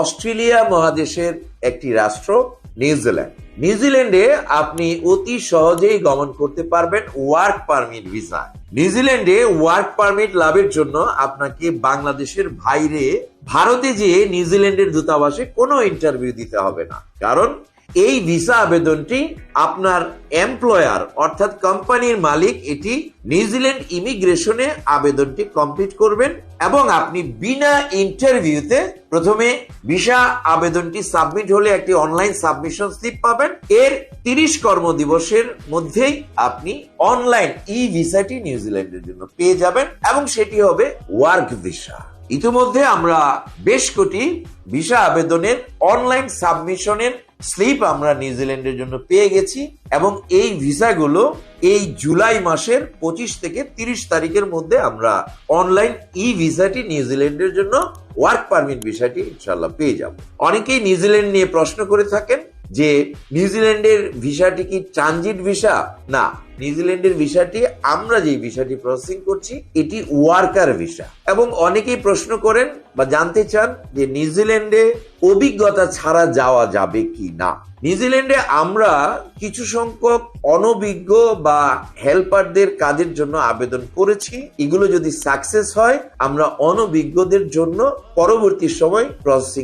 Australia মহাদেশের একটি রাষ্ট্র, নিউজিল্যান্ড। নিউজিল্যান্ডে আপনি অতি সহজেই গমন করতে পারবেন ওয়ার্ক পারমিট ভিসা। নিউজিল্যান্ডে ওয়ার্ক পারমিট লাভের জন্য আপনাকে বাংলাদেশের বাইরে, ভারতে যেয়ে নিউজিল্যান্ডের দূতাবাসে কোনো ইন্টারভিউ দিতে হবে না। কারণ এই ভিসা আবেদনটি আপনার এমপ্লয়ার, অর্থাৎ কোম্পানির মালিক, এটি নিউজিল্যান্ড ইমিগ্রেশনে আবেদনটি কমপ্লিট করবেন এবং আপনি বিনা ইন্টারভিউতে প্রথমে ভিসা আবেদনটি সাবমিট হলে একটি অনলাইন সাবমিশন স্লিপ পাবেন। এর তিরিশ কর্মদিবসের মধ্যেই আপনি অনলাইন ই ভিসাটি নিউজিল্যান্ডের জন্য পেয়ে যাবেন এবং সেটি হবে ওয়ার্ক ভিসা। ইতিমধ্যে আমরা বেশ কটি ভিসা আবেদনের অনলাইন সাবমিশনের স্লিপ আমরা নিউজিল্যান্ডের জন্য পেয়ে গেছি এবং এই ভিসাগুলো এই জুলাই মাসের পঁচিশ থেকে তিরিশ তারিখের মধ্যে আমরা অনলাইন ই ভিসাটি নিউজিল্যান্ডের জন্য ওয়ার্ক পারমিট ভিসাটি ইনশাল্লাহ পেয়ে যাব। অনেকেই নিউজিল্যান্ড নিয়ে প্রশ্ন করে থাকেন যে নিউজিল্যান্ডের ভিসাটি কি ট্রানজিট ভিসা? না নিউজিল্যান্ডের ভিসাটি, আমরা যে ভিসাটি প্রসেসিং করছি, এটি ওয়ার্কার ভিসা। এবং অনেকেই প্রশ্ন করেন বা জানতে চান যে নিউজিল্যান্ডে অভিজ্ঞতা ছাড়া যাওয়া যাবে কি না। নিউজিল্যান্ডে আমরা কিছু সংখ্যক অনভিজ্ঞ বা হেল্পারদের কাজের জন্য আবেদন করেছি। এগুলো যদি সাকসেস হয়, আমরা অনভিজ্ঞদের জন্য পরবর্তী সময় প্রসেসিং